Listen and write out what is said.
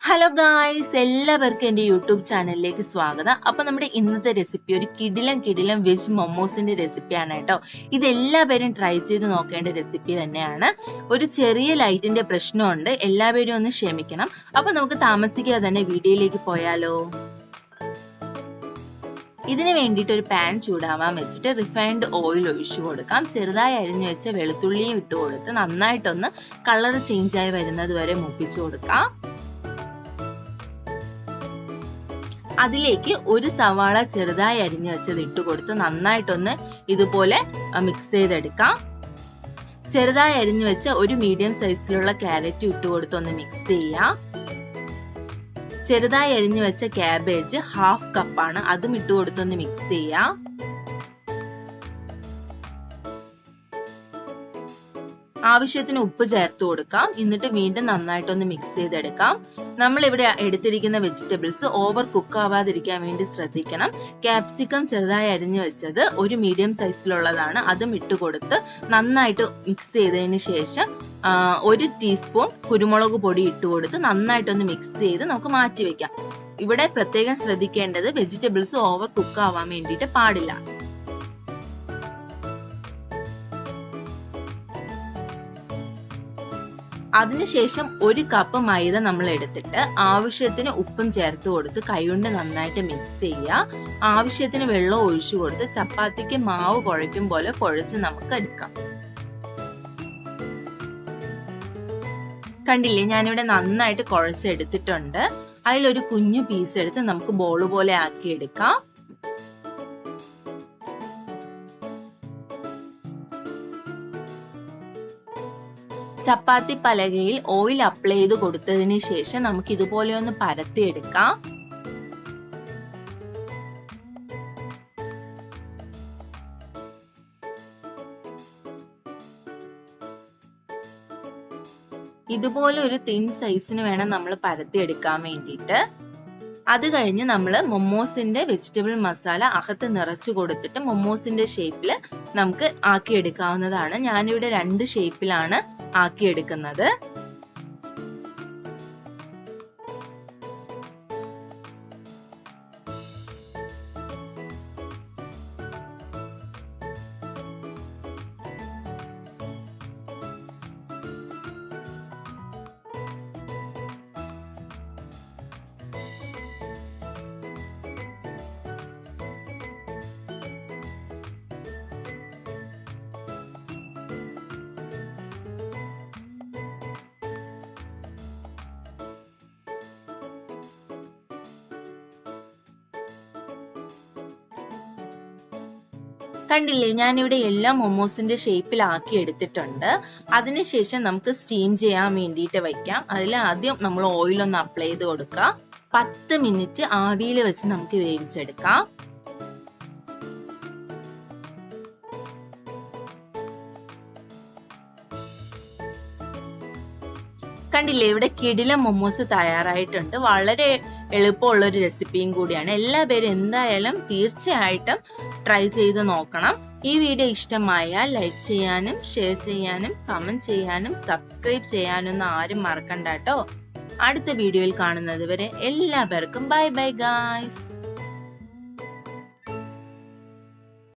Hello guys എല്ലാവർക്കും എന്റെ YouTube ചാനലിലേക്ക് സ്വാഗതം. അപ്പൊ നമ്മുടെ ഇന്നത്തെ റെസിപ്പി ഒരു കിടിലം കിടിലം വെജ് മൊമോസിന്റെ റെസിപ്പിയാണ് കേട്ടോ. ഇത് എല്ലാവരും ട്രൈ ചെയ്ത് നോക്കേണ്ട റെസിപ്പി തന്നെയാണ്. ഒരു ചെറിയ ലൈറ്റിന്റെ പ്രശ്നമുണ്ട്. എല്ലാവരും ഒന്ന് ക്ഷമിക്കണം. അപ്പൊ നമുക്ക് താമസിക്കാതെ തന്നെ വീഡിയോയിലേക്ക് പോയാലോ? ഇതിന് വേണ്ടിയിട്ട് ഒരു പാൻ ചൂടാവാൻ വെച്ചിട്ട് റിഫൈൻഡ് ഓയിൽ ഒഴിച്ചു കൊടുക്കാം. ചെറുതായി അരിഞ്ഞു വെച്ച വെളുത്തുള്ളിയും ഇട്ട് കൊടുത്ത് നന്നായിട്ടൊന്ന് കളർ ചേഞ്ച് ആയി വരുന്നത് വരെ മുപ്പിച്ചു കൊടുക്കാം. അതിലേക്ക് ഒരു സവാള ചെറുതായി അരിഞ്ഞു വെച്ചത് ഇട്ട് കൊടുത്ത് നന്നായിട്ടൊന്ന് ഇതുപോലെ മിക്സ് ചെയ്തെടുക്കാം. ചെറുതായി അരിഞ്ഞു വെച്ച ഒരു മീഡിയം സൈസിലുള്ള ക്യാരറ്റ് ഇട്ട് കൊടുത്ത് ഒന്ന് മിക്സ് ചെയ്യാം. ചെറുതായി അരിഞ്ഞു വെച്ച ക്യാബേജ് ഹാഫ് കപ്പാണ് അതും ഇട്ട് കൊടുത്തൊന്ന് മിക്സ് ചെയ്യാം. ആവശ്യത്തിന് ഉപ്പ് ചേർത്ത് കൊടുക്കാം. എന്നിട്ട് വീണ്ടും നന്നായിട്ടൊന്ന് മിക്സ് ചെയ്തെടുക്കാം. നമ്മൾ ഇവിടെ എടുത്തിരിക്കുന്ന വെജിറ്റബിൾസ് ഓവർ കുക്ക് ആവാതിരിക്കാൻ വേണ്ടി ശ്രദ്ധിക്കണം. ക്യാപ്സിക്കം ചെറുതായി അരിഞ്ഞു വെച്ചത് ഒരു മീഡിയം സൈസിലുള്ളതാണ് അതും ഇട്ട് കൊടുത്ത് നന്നായിട്ട് മിക്സ് ചെയ്തതിന് ശേഷം ഒരു ടീസ്പൂൺ കുരുമുളക് പൊടി ഇട്ട് കൊടുത്ത് നന്നായിട്ടൊന്ന് മിക്സ് ചെയ്ത് നമുക്ക് മാറ്റി വെക്കാം. ഇവിടെ പ്രത്യേകം ശ്രദ്ധിക്കേണ്ടത് വെജിറ്റബിൾസ് ഓവർ കുക്ക് ആവാൻ വേണ്ടിയിട്ട് പാടില്ല. അതിനുശേഷം ഒരു കപ്പ് മൈദ നമ്മൾ എടുത്തിട്ട് ആവശ്യത്തിന് ഉപ്പും ചേർത്ത് കൊടുത്ത് കൈകൊണ്ട് നന്നായിട്ട് മിക്സ് ചെയ്യുക. ആവശ്യത്തിന് വെള്ളം ഒഴിച്ചു കൊടുത്ത് ചപ്പാത്തിക്ക് മാവ് കുഴയ്ക്കും പോലെ കുഴച്ച് നമുക്ക് എടുക്കാം. കണ്ടില്ലേ? ഞാനിവിടെ നന്നായിട്ട് കുഴച്ചെടുത്തിട്ടുണ്ട്. അതിലൊരു കുഞ്ഞു പീസ് എടുത്ത് നമുക്ക് ബോൾ പോലെ ആക്കി എടുക്കാം ചപ്പാത്തി പലകയിൽ ഓയിൽ അപ്ലൈ ചെയ്ത് കൊടുത്തതിന് ശേഷം നമുക്ക് ഇതുപോലെ ഒന്ന് പരത്തിയെടുക്കാം. ഇതുപോലെ ഒരു തിൻ സൈസിന് വേണം നമ്മൾ പരത്തിയെടുക്കാൻ വേണ്ടിയിട്ട്. അത് കഴിഞ്ഞ് നമ്മൾ മൊമോസിന്റെ വെജിറ്റബിൾ മസാല അകത്ത് നിറച്ചു കൊടുത്തിട്ട് മൊമോസിന്റെ ഷേപ്പിൽ നമുക്ക് ആക്കി ആക്കിയെടുക്കാവുന്നതാണ്. ഞാനിവിടെ രണ്ട് ഷേപ്പിലാണ് ആക്കിയെടുക്കുന്നത്. കണ്ടില്ലേ ഞാൻ ഞാനിവിടെ എല്ലാ മൊമോസിന്റെ ഷേപ്പിലാക്കി എടുത്തിട്ടുണ്ട്. അതിനുശേഷം നമുക്ക് സ്റ്റീം ചെയ്യാൻ വേണ്ടിയിട്ട് വെക്കാം. അതിൽ ആദ്യം നമ്മൾ ഓയിൽ ഒന്ന് അപ്ലൈ ചെയ്ത് കൊടുക്കുക പത്ത് മിനിറ്റ് ആവിയിൽ വെച്ച് നമുക്ക് വേവിച്ചെടുക്കാം. കണ്ടില്ലേ ഇവിടെ കിടില മൊമോസ് തയ്യാറായിട്ടുണ്ട്. വളരെ എളുപ്പമുള്ള ഒരു റെസിപ്പിയും കൂടിയാണ്. എല്ലാ പേരും എന്തായാലും തീർച്ചയായിട്ടും ട്രൈ ചെയ്ത് നോക്കണം. ഈ വീഡിയോ ഇഷ്ടമായാൽ ലൈക്ക് ചെയ്യാനും ഷെയർ ചെയ്യാനും കമന്റ് ചെയ്യാനും സബ്സ്ക്രൈബ് ചെയ്യാനും ആരും മറക്കണ്ട കേട്ടോ. അടുത്ത വീഡിയോയിൽ കാണുന്നത് വരെ എല്ലാവർക്കും ബൈ ബൈ ഗായ്സ്